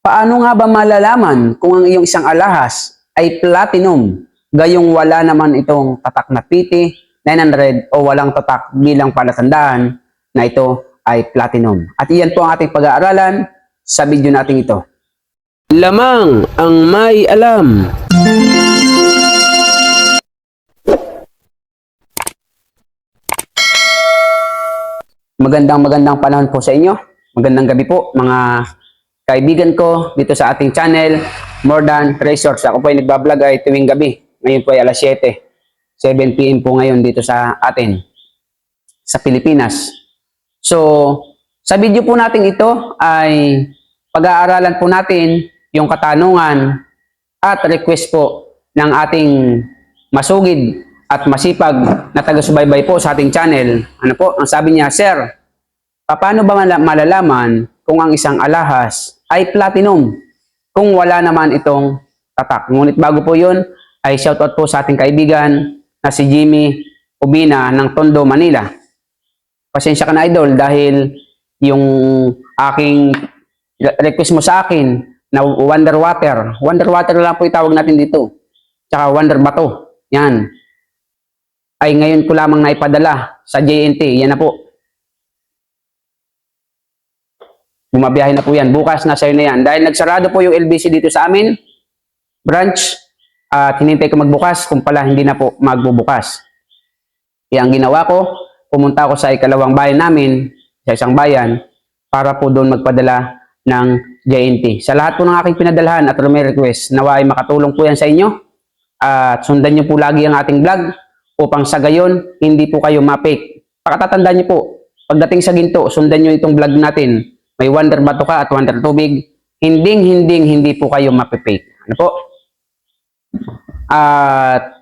Paano nga ba malalaman kung ang iyong isang alahas ay platinum, gayong wala naman itong tatak na PT, 900 o walang tatak bilang palatandaan na ito ay platinum. At iyan po ang ating pag-aaralan sa video natin ito. Lamang ang may alam. Magandang magandang panahon po sa inyo. Magandang gabi po mga kaibigan ko dito sa ating channel, More Than Treasures. Ako po ay nagbablog ay tuwing gabi. Ngayon po ay alas 7. 7 p.m. po ngayon dito sa atin, sa Pilipinas. So, sa video po natin ito ay pag-aaralan po natin yung katanungan at request po ng ating masugid at masipag na taga-subaybay po sa ating channel. Ano po? Ang sabi niya, Sir, paano ba mala- malalaman kung ang isang alahas ay platinum kung wala naman itong tatak? Ngunit bago po yun, ay shoutout po sa ating kaibigan na si Jimmy Ubina ng Tondo, Manila. Pasensya ka na idol dahil yung aking request mo sa akin na Wonder Water. Wonder Water lang po itawag natin dito. Tsaka Wonder Bato. Yan. Ay ngayon ko lamang naipadala sa JNT. Yan na po. Bumabiyahe na po yan. Bukas na sa'yo na yan. Dahil nagsarado po yung LBC dito sa amin, branch, at hinintay ko magbukas kung pala hindi na po magbubukas. Kaya ang ginawa ko, pumunta ako sa ikalawang bayan namin, sa isang bayan, para po doon magpadala ng JNT. Sa lahat po ng aking pinadalhan at may request, nawa ay makatulong po yan sa inyo. At sundan niyo po lagi ang ating vlog upang sa gayon, hindi po kayo mapik. Pakatatandaan niyo po, pagdating sa ginto, sundan niyo itong vlog natin. May Wonder Bato ka at Wonder Tubig. Hinding, hinding, hindi po kayo mapipake. Ano po? At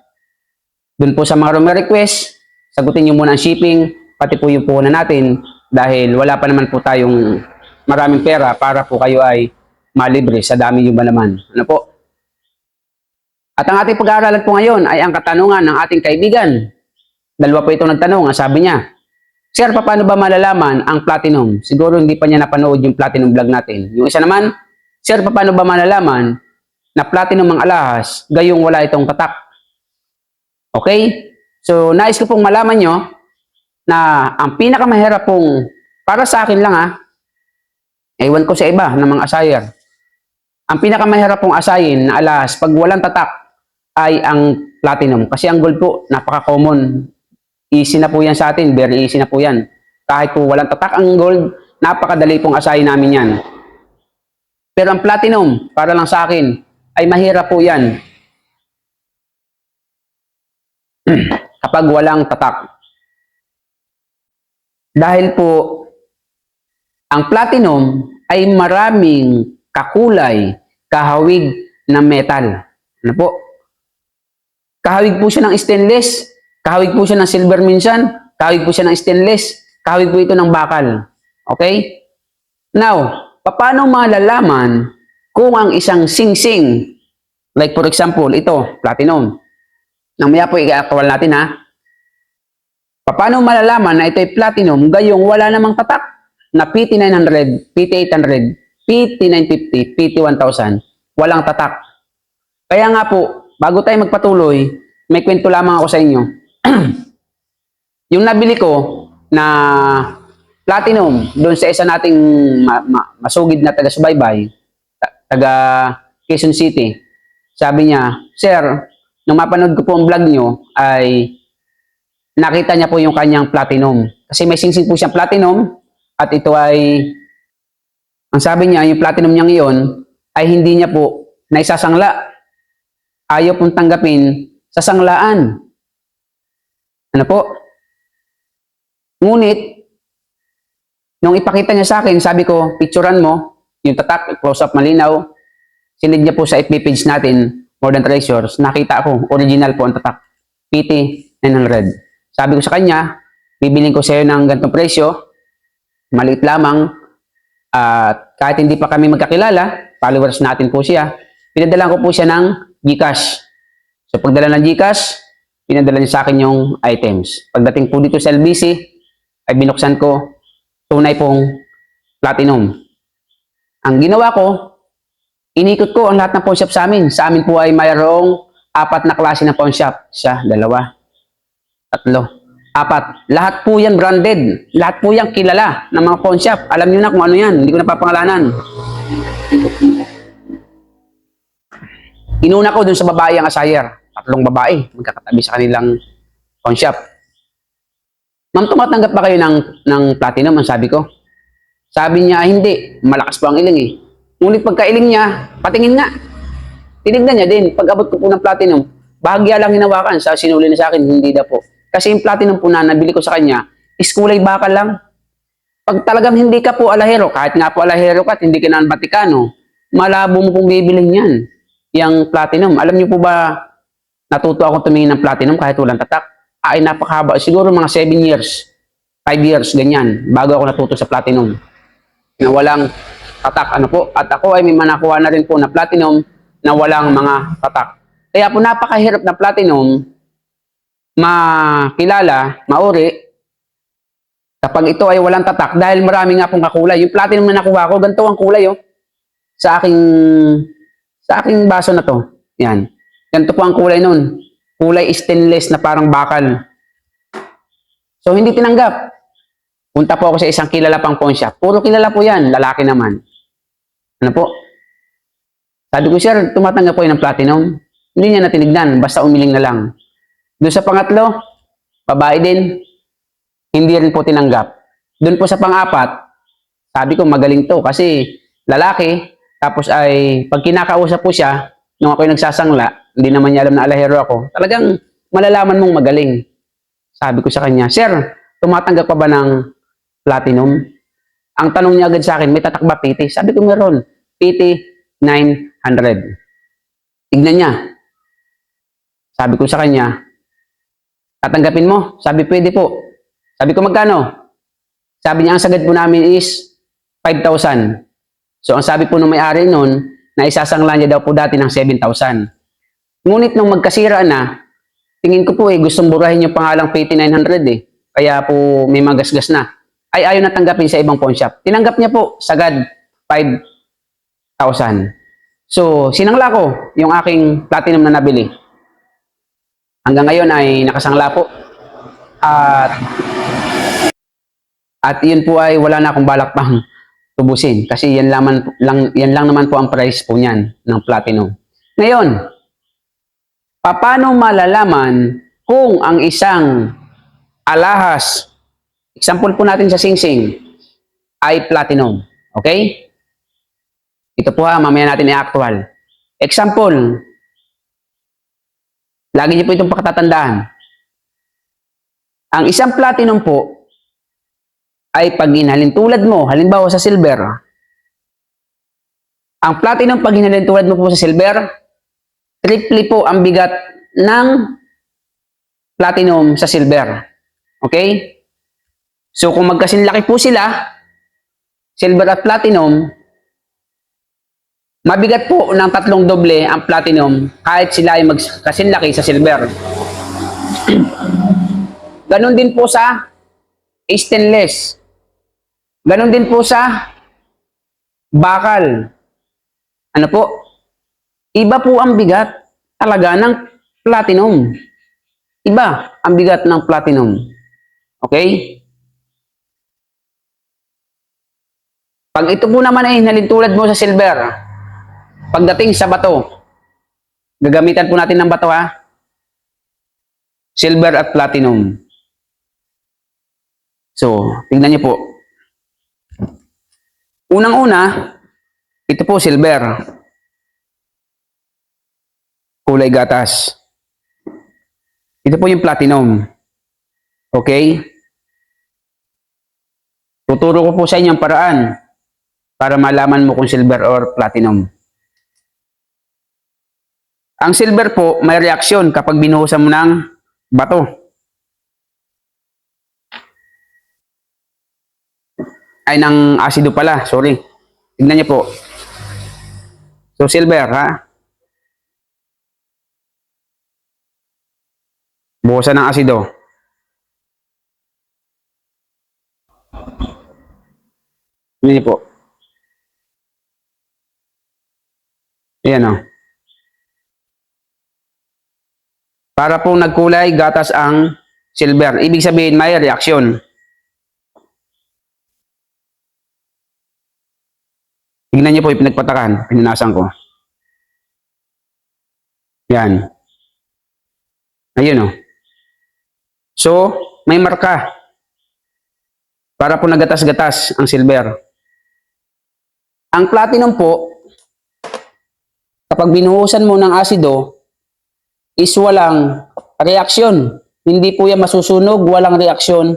dun po sa mga may request, sagutin niyo muna ang shipping, pati po yung puhunan natin dahil wala pa naman po tayong maraming pera para po kayo ay malibre sa dami yung malaman. Ano po? At ang ating pag-aaralan po ngayon ay ang katanungan ng ating kaibigan. Dalawa po itong nagtanong. Ang sabi niya, Sir, paano ba malalaman ang platinum? Siguro hindi pa niya napanood yung platinum vlog natin. Yung isa naman, Sir, paano ba malalaman na platinum ang alahas, gayong wala itong tatak? Okay? So, nais ko pong malaman nyo na ang pinakamahirap pong, para sa akin lang ha, ewan ko sa iba ng mga asayer, ang pinakamahirap pong asayin na alahas pag walang tatak ay ang platinum. Kasi ang gold po, napaka-common. Easy na po yan sa atin, very easy na po yan. Kahit po walang tatak ang gold, napakadali pong asayin namin yan. Pero ang platinum, para lang sa akin, ay mahirap po yan. kapag walang tatak. Dahil po, ang platinum ay maraming kakulay, kahawig na metal. Ano po? Kahawig po siya ng stainless, kahawig po siya ng silver minsan, kahawig po siya ng stainless, kahawig po ito ng bakal. Okay? Now, paano malalaman kung ang isang sing-sing, like for example, ito, platinum, Namaya po i-actual natin ha. Paano malalaman na ito ay platinum gayong wala namang tatak na PT900, PT800, PT950, PT1000, walang tatak. Kaya nga po, bago tayo magpatuloy, may kwento lamang ako sa inyo. yung nabili ko na platinum doon sa isa nating ma- ma- masugid na taga-subaybay, ta- taga Quezon City, sabi niya, Sir, nung mapanood ko po ang vlog nyo, ay nakita niya po yung kanyang platinum. Kasi may singsing po siyang platinum at ito ay, ang sabi niya, yung platinum niya ngayon ay hindi niya po naisasangla. Ayaw pong tanggapin sa sanglaan. Ano po? Ngunit, nung ipakita niya sa akin, sabi ko, picturean mo, yung tatak, close up malinaw, sinid niya po sa FB page natin, More Than Treasures, nakita ko, original po ang tatak. PT 900. Sabi ko sa kanya, bibiling ko sa iyo ng ganitong presyo, maliit lamang, at kahit hindi pa kami magkakilala, followers natin po siya, pinadala ko po siya ng Gcash. So pagdala ng Gcash, pinadala niya sa akin yung items. Pagdating po dito sa LBC, ay binuksan ko, tunay pong platinum. Ang ginawa ko, Inikot ko ang lahat ng pawn shop sa amin. Sa amin po ay mayroong apat na klase ng pawn shop. Isa, dalawa, tatlo, apat. Lahat po yan branded. Lahat po yan kilala ng mga pawn shop. Alam niyo na kung ano yan. Hindi ko napapangalanan. Inuna ko dun sa babae ang asayer. Tatlong babae. Magkakatabi sa kanilang pawn shop. Ma'am, tumatanggap ba kayo ng, ng platinum? Ang sabi ko. Sabi niya, "Ay, hindi. Malakas po ang iling eh. Ngunit pagkailing niya, patingin nga. Tinignan niya din. Pag abot ko po ng platinum, bahagya lang hinawakan. Sa sinuli na sa akin, hindi na po. Kasi yung platinum po na nabili ko sa kanya, is kulay bakal lang. Pag talagang hindi ka po alahero, kahit nga po alahero ka at hindi ka na Vaticano, malabo mo pong bibilhin yan. Yung platinum. Alam niyo po ba, natuto ako tumingin ng platinum kahit walang tatak. Ay, napakahaba. Siguro mga 7 years, 5 years, ganyan, bago ako natuto sa platinum. Na walang tatak. Ano po? At ako ay may manakuha na rin po na platinum na walang mga tatak. Kaya po napakahirap na platinum makilala, mauri, kapag ito ay walang tatak dahil marami nga pong kakulay. Yung platinum na nakuha ko, ganito ang kulay oh. Sa aking sa aking baso na to. Yan. Ganito po ang kulay nun. Kulay stainless na parang bakal. So hindi tinanggap. Punta po ako sa isang kilala pang pawn shop. Puro kilala po yan, lalaki naman. Ano po? Sabi ko, sir, tumatanggap po yun ng platinum. Hindi niya na tinignan, basta umiling na lang. Doon sa pangatlo, babae din, hindi rin po tinanggap. Doon po sa pang-apat, sabi ko magaling to kasi lalaki, tapos ay pag kinakausap po siya, nung ako'y nagsasangla, hindi naman niya alam na alahero ako, talagang malalaman mong magaling. Sabi ko sa kanya, Sir, tumatanggap pa ba ng platinum? Ang tanong niya agad sa akin, may tatak ba PT? Sabi ko meron, PT 900. Tignan niya. Sabi ko sa kanya, tatanggapin mo? Sabi, pwede po. Sabi ko, magkano? Sabi niya, ang sagad po namin is 5,000. So, ang sabi po ng may-ari nun, na isasangla niya daw po dati ng 7,000. Ngunit nung magkasira na, tingin ko po eh, gustong burahin yung pangalang PT 900 eh. Kaya po may magasgas na. Ay ayaw na tanggapin sa ibang pawn shop. Tinanggap niya po, sagad 5,000. So, sinangla ko yung aking platinum na nabili. Hanggang ngayon ay nakasangla po. At at yun po ay wala na akong balak pang tubusin kasi yan laman lang yan lang naman po ang price po niyan ng platinum. Ngayon, paano malalaman kung ang isang alahas, example po natin sa singsing, ay platinum. Okay? Ito po ha, mamaya natin i-actual. Example, lagi niyo po itong pakatatandaan. Ang isang platinum po ay pag inhalin tulad mo, halimbawa sa silver, ang platinum pag inhalin tulad mo po sa silver, triple po ang bigat ng platinum sa silver. Okay? So kung magkasinlaki po sila, silver at platinum, mabigat po ng tatlong doble ang platinum kahit sila ay magkasinlaki sa silver. Ganon din po sa stainless. Ganon din po sa bakal. Ano po? Iba po ang bigat talaga ng platinum. Iba ang bigat ng platinum. Okay? Pag ito po naman ay nalintulad mo sa silver, pagdating sa bato, gagamitan po natin ng bato ha, silver at platinum. So, tingnan niyo po. Unang-una, ito po silver. Kulay gatas. Ito po yung platinum. Okay? Tuturo ko po sa inyo ang paraan para malaman mo kung silver or platinum. Ang silver po, may reaksyon kapag binuhusan mo ng bato. Ay, ng asido pala. Sorry. Tignan niyo po. So, silver, ha? Buhusan ng asido. Niyo po. Ayan o. Para pong nagkulay, gatas ang silver. Ibig sabihin, may reaksyon. Tingnan niyo po yung pinagpatakan. Ko. Yan. Ayun o. So, may marka. Para po nagatas-gatas ang silver. Ang platinum po, kapag binuhusan mo ng asido, is walang reaksyon. Hindi po yan masusunog, walang reaksyon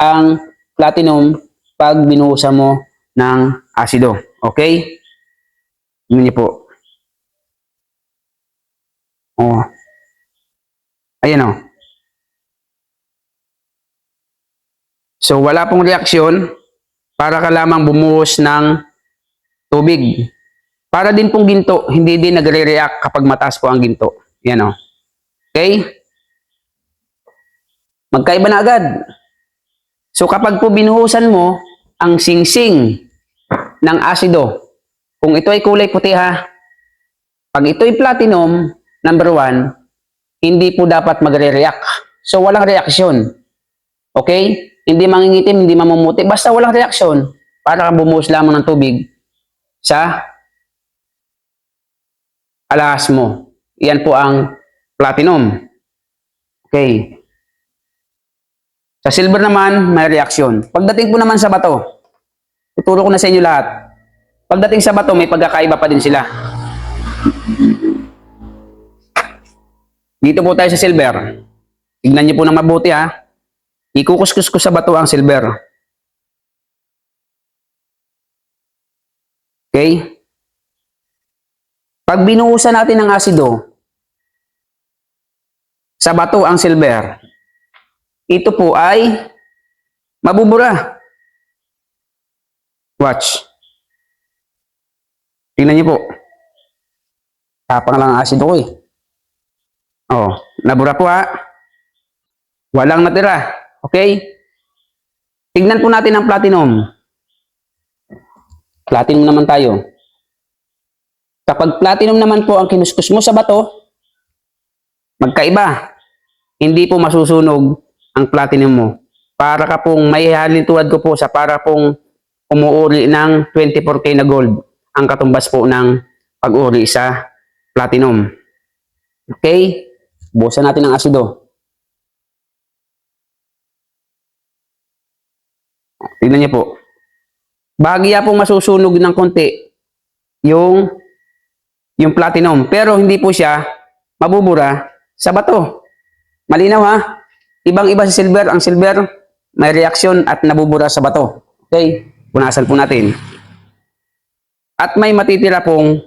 ang platinum pag binuhusan mo ng asido. Okay? Yun niyo po. Oh. Ayan o. So, wala pong reaksyon para ka lamang bumuhos ng tubig. Para din pong ginto, hindi din nagre-react kapag mataas po ang ginto. Yan o. Okay? Magkaiba na agad. So kapag po binuhusan mo ang singsing ng asido, kung ito ay kulay puti ha, pag ito ay platinum, number one, hindi po dapat magre-react. So walang reaksyon. Okay? Hindi mangingitim, hindi mamumuti. Basta walang reaksyon. Para kang bumuhos lamang ng tubig sa alahas mo. Yan po ang platinum. Okay. Sa silver naman, may reaksyon. Pagdating po naman sa bato, tuturo ko na sa inyo lahat. Pagdating sa bato, may pagkakaiba pa din sila. Dito po tayo sa silver. Tignan niyo po ng mabuti ha. Ikukuskus ko sa bato ang silver. Okay? Pag binuhusan natin ng asido, sa bato ang silver, ito po ay mabubura. Watch. Tingnan niyo po. Tapang lang ang asido ko eh. Oh, nabura po ha. Walang natira. Okay? Tignan po natin ang platinum. Platinum naman tayo. Kapag platinum naman po ang kinuskus mo sa bato, magkaiba. Hindi po masusunog ang platinum mo. Para ka pong may halintuad ko po sa para pong umuuri ng 24K na gold. Ang katumbas po ng pag-uri sa platinum. Okay? Busan natin ang asido. Tignan niyo po. Bahagya pong masusunog ng konti yung yung platinum. Pero hindi po siya mabubura sa bato. Malinaw ha? Ibang-iba sa silver. Ang silver may reaksyon at nabubura sa bato. Okay? Punasan po natin. At may matitira pong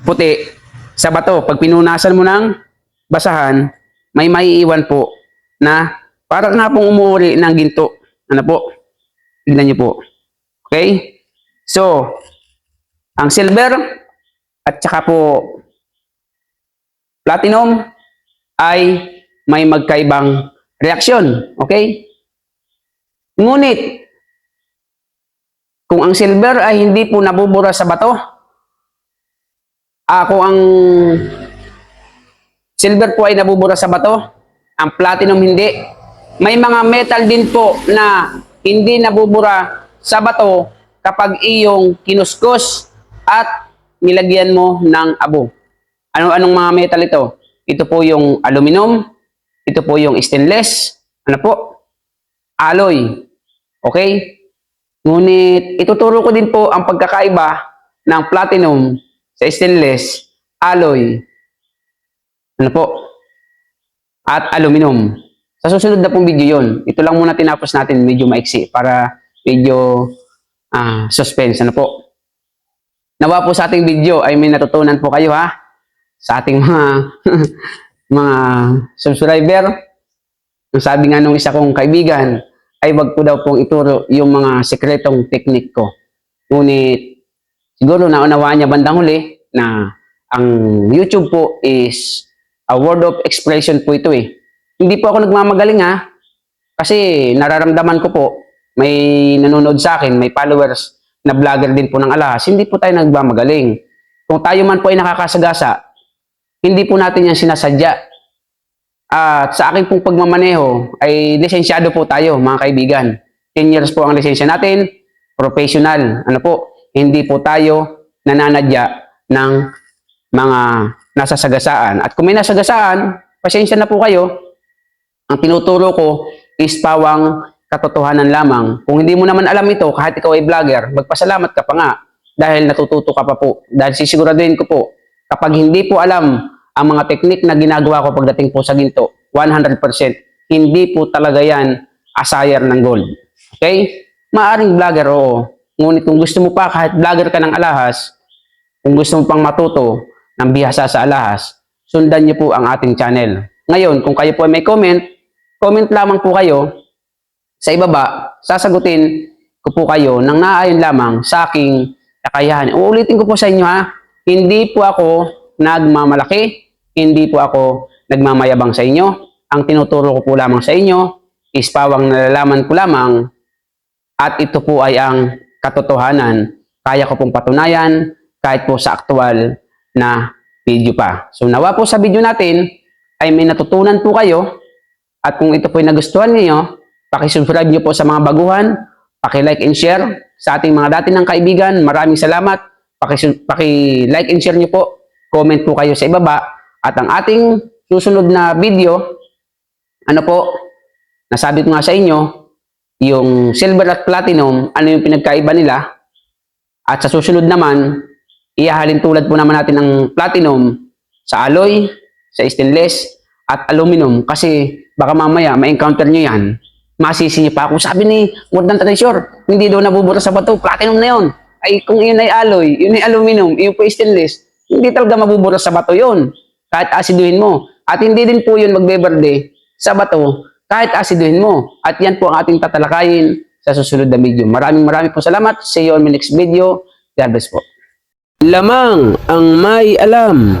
puti sa bato. Pag pinunasan mo ng basahan, may maiiwan po na parang nga pong umuuri ng ginto. Ano po? Tignan niyo po. Okay? So, ang silver at saka po platinum ay may magkaibang reaksyon. Okay? Ngunit, kung ang silver ay hindi po nabubura sa bato, ako ang silver po ay nabubura sa bato, ang platinum hindi. May mga metal din po na hindi nabubura sa bato kapag iyong kinuskus at nilagyan mo ng abo. Ano-anong mga metal ito? Ito po yung aluminum, ito po yung stainless, ano po? Alloy. Okay? Ngunit ituturo ko din po ang pagkakaiba ng platinum sa stainless, alloy, ano po? At aluminum. Sa susunod na pong video yon. Ito lang muna tinapos natin, medyo maiksi para medyo ah, suspense. Ano po? Nawa po sa ating video ay may natutunan po kayo ha sa ating mga mga subscriber. Ang sabi nga nung isa kong kaibigan ay wag po daw pong ituro yung mga sekretong teknik ko. Ngunit siguro naunawaan niya bandang huli na ang YouTube po is a word of expression po ito eh. Hindi po ako nagmamagaling ha. Kasi nararamdaman ko po, may nanonood sa akin, may followers na vlogger din po ng alahas. Hindi po tayo nagmamagaling. kung tayo man po ay nakakasagasa, hindi po natin yan sinasadya. At sa aking pong pagmamaneho ay lisensyado po tayo mga kaibigan. 10 years po ang lisensya natin, professional. Ano po, hindi po tayo nananadya ng mga nasasagasaan. At kung may nasagasaan, pasensya na po kayo. Ang tinuturo ko is pawang katotohanan lamang. Kung hindi mo naman alam ito, kahit ikaw ay vlogger, magpasalamat ka pa nga dahil natututo ka pa po. Dahil sisiguraduhin ko po, kapag hindi po alam ang mga teknik na ginagawa ko pagdating po sa ginto, 100%, hindi po talaga yan asayer ng gold. Okay? Maaring vlogger, oo. Ngunit kung gusto mo pa, kahit vlogger ka ng alahas, kung gusto mo pang matuto ng bihasa sa alahas, sundan niyo po ang ating channel. Ngayon, kung kayo po ay may comment, comment lamang po kayo sa ibaba, sasagutin ko po kayo ng naayon lamang sa aking kakayahan. Uulitin ko po sa inyo ha, hindi po ako nagmamalaki, hindi po ako nagmamayabang sa inyo. Ang tinuturo ko po lamang sa inyo is pawang nalalaman ko lamang at ito po ay ang katotohanan. Kaya ko pong patunayan kahit po sa aktual na video pa. So nawa po sa video natin ay may natutunan po kayo at kung ito po ay nagustuhan niyo, pakisubscribe niyo po sa mga baguhan, paki-like and share sa ating mga dati ng kaibigan. Maraming salamat. Paki- Paki-like and share niyo po. Comment po kayo sa ibaba. At ang ating susunod na video, ano po, nasabi ko nga sa inyo, yung silver at platinum, ano yung pinagkaiba nila. At sa susunod naman, ihahalin tulad po naman natin ng platinum sa alloy, sa stainless, at aluminum. Kasi baka mamaya ma-encounter nyo yan, masisi nyo pa. Kung sabi ni Gordon Treasure, hindi daw nabubura sa bato, platinum na yun. Ay kung yun ay alloy, yun ay aluminum, yun po stainless, hindi talaga mabubura sa bato yun. Kahit asiduhin mo. At hindi din po yun magbeberde sa bato, kahit asiduhin mo. At yan po ang ating tatalakayin sa susunod na video. Maraming maraming po salamat. See you on my next video. God bless po. Lamang ang may alam.